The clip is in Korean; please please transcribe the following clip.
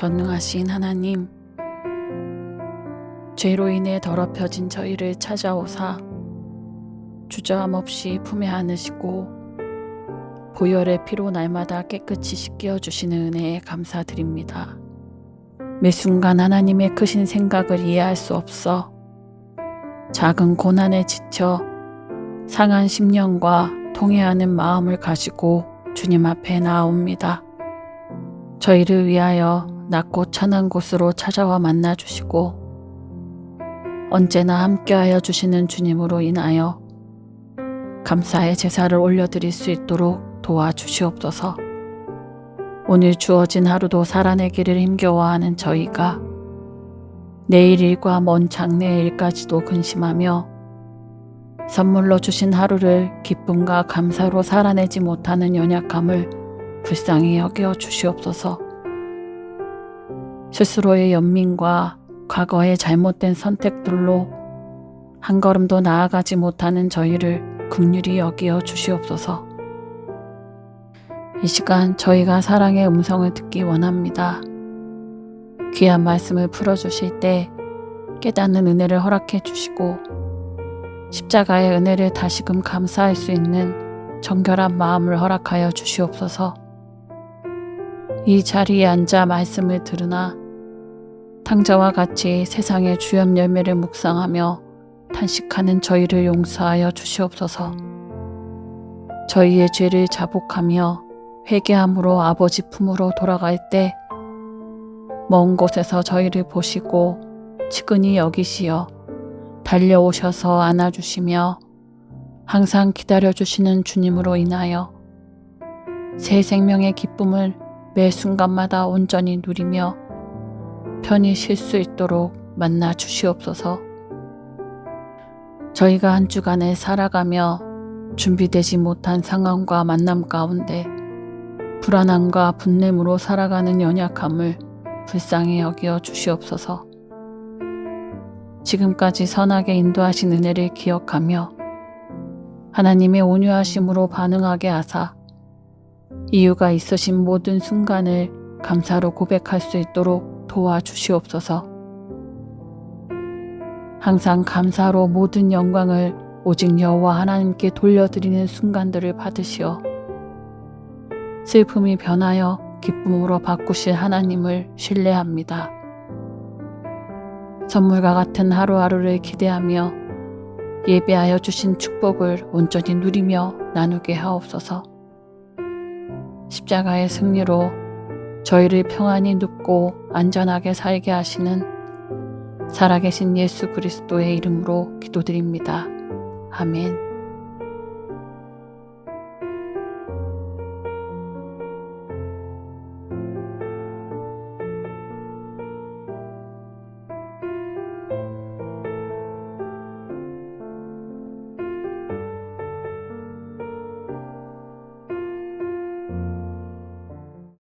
전능하신 하나님, 죄로 인해 더럽혀진 저희를 찾아오사 주저함 없이 품에 안으시고 보혈의 피로 날마다 깨끗이 씻겨 주시는 은혜에 감사드립니다. 매 순간 하나님의 크신 생각을 이해할 수 없어 작은 고난에 지쳐 상한 심령과 통해하는 마음을 가지고 주님 앞에 나옵니다. 저희를 위하여 낮고 천한 곳으로 찾아와 만나 주시고 언제나 함께하여 주시는 주님으로 인하여 감사의 제사를 올려드릴 수 있도록 도와주시옵소서. 오늘 주어진 하루도 살아내기를 힘겨워하는 저희가 내일 일과 먼 장래 일까지도 근심하며 선물로 주신 하루를 기쁨과 감사로 살아내지 못하는 연약함을 불쌍히 여겨 주시옵소서. 스스로의 연민과 과거의 잘못된 선택들로 한 걸음도 나아가지 못하는 저희를 긍휼히 여기어 주시옵소서. 이 시간 저희가 사랑의 음성을 듣기 원합니다. 귀한 말씀을 풀어주실 때 깨닫는 은혜를 허락해 주시고 십자가의 은혜를 다시금 감사할 수 있는 정결한 마음을 허락하여 주시옵소서. 이 자리에 앉아 말씀을 들으나 탕자와 같이 세상의 주염 열매를 묵상하며 탄식하는 저희를 용서하여 주시옵소서. 저희의 죄를 자복하며 회개함으로 아버지 품으로 돌아갈 때 먼 곳에서 저희를 보시고 치근히 여기시어 달려오셔서 안아주시며 항상 기다려주시는 주님으로 인하여 새 생명의 기쁨을 매 순간마다 온전히 누리며 편히 쉴 수 있도록 만나 주시옵소서. 저희가 한 주간을 살아가며 준비되지 못한 상황과 만남 가운데 불안함과 분냄으로 살아가는 연약함을 불쌍히 여기어 주시옵소서. 지금까지 선하게 인도하신 은혜를 기억하며 하나님의 온유하심으로 반응하게 하사 이유가 있으신 모든 순간을 감사로 고백할 수 있도록 도와주시옵소서. 항상 감사로 모든 영광을 오직 여호와 하나님께 돌려드리는 순간들을 받으시어 슬픔이 변하여 기쁨으로 바꾸실 하나님을 신뢰합니다. 선물과 같은 하루하루를 기대하며 예배하여 주신 축복을 온전히 누리며 나누게 하옵소서. 십자가의 승리로 저희를 평안히 눕고 안전하게 살게 하시는 살아계신 예수 그리스도의 이름으로 기도드립니다. 아멘.